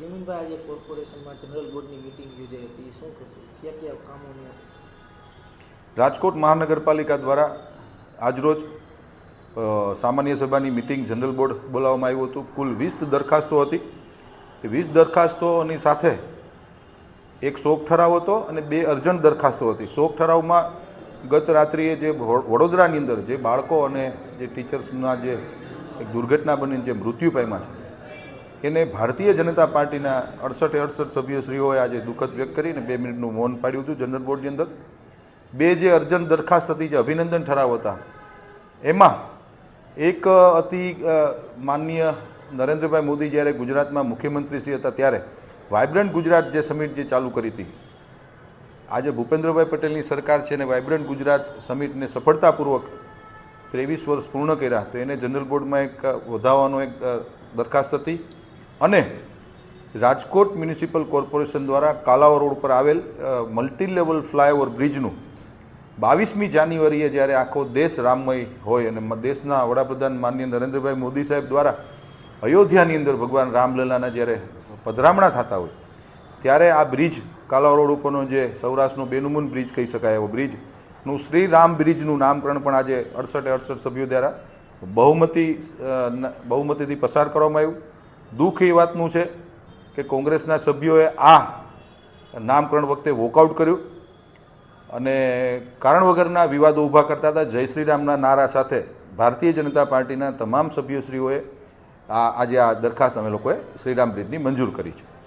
યમીનભાઈ આજે કોર્પોરેશનમાં જનરલ બોર્ડની મિટિંગ યોજાઈ હતી. શું કહેશે? કયા કયા કામોની રાજકોટ મહાનગરપાલિકા દ્વારા આજરોજ સામાન્ય સભાની મિટિંગ જનરલ બોર્ડ બોલાવવામાં આવ્યું હતું. કુલ વીસ દરખાસ્તો હતી. એ વીસ દરખાસ્તોની સાથે એક શોક ઠરાવ હતો અને બે અર્જન્ટ દરખાસ્તો હતી. શોક ઠરાવમાં ગત રાત્રિએ જે વડોદરાની અંદર જે બાળકો અને જે ટીચર્સના જે એક દુર્ઘટના બની જે મૃત્યુ પામ્યા છે એને ભારતીય જનતા પાર્ટીના અડસઠે અડસઠ સભ્યશ્રીઓએ આજે દુઃખદ વ્યક્ત કરીને બે મિનિટનું મૌન પાડ્યું હતું જનરલ બોર્ડની અંદર. બે જે અર્જન્ટ દરખાસ્ત હતી, જે અભિનંદન ઠરાવ હતા એમાં એક અતિ માનનીય નરેન્દ્રભાઈ મોદી જ્યારે ગુજરાતમાં મુખ્યમંત્રી શ્રી હતા ત્યારે વાઇબ્રન્ટ ગુજરાત જે સમિટ જે ચાલુ કરી હતી, આજે ભૂપેન્દ્રભાઈ પટેલની સરકાર છે અને વાઇબ્રન્ટ ગુજરાત સમિટને સફળતાપૂર્વક ત્રેવીસ વર્ષ પૂર્ણ કર્યા, તો એને જનરલ બોર્ડમાં એક વધાવવાનો એક દરખાસ્ત હતી. અને રાજકોટ મ્યુનિસિપલ કોર્પોરેશન દ્વારા કાલાવર રોડ પર આવેલ મલ્ટી લેવલ ફ્લાયઓવર બ્રિજનું બાવીસમી જાન્યુઆરીએ જ્યારે આખો દેશ રામમય હોય અને દેશના વડાપ્રધાન માનનીય નરેન્દ્રભાઈ મોદી સાહેબ દ્વારા અયોધ્યાની અંદર ભગવાન રામલલાના જ્યારે પધરામણા થતા હોય, ત્યારે આ બ્રિજ કાલાવર રોડ ઉપરનો જે સૌરાષ્ટ્રનો બેનુમૂન બ્રિજ કહી શકાય એવો બ્રિજનું શ્રી રામ બ્રિજનું નામકરણ પણ આજે અડસઠે અડસઠ સભ્યો દ્વારા બહુમતી બહુમતીથી પસાર કરવામાં આવ્યું. દુઃખ એ વાતનું છે કે કોંગ્રેસના સભ્યોએ આ નામકરણ વખતે વોકઆઉટ કર્યું અને કારણ વગરના વિવાદો ઊભા કરતા હતા. જય શ્રી રામના નારા સાથે ભારતીય જનતા પાર્ટીના તમામ સભ્યશ્રીઓએ આ આજે આ દરખાસ્ત અમે લોકોએ શ્રીરામ બ્રિજની મંજૂર કરી છે.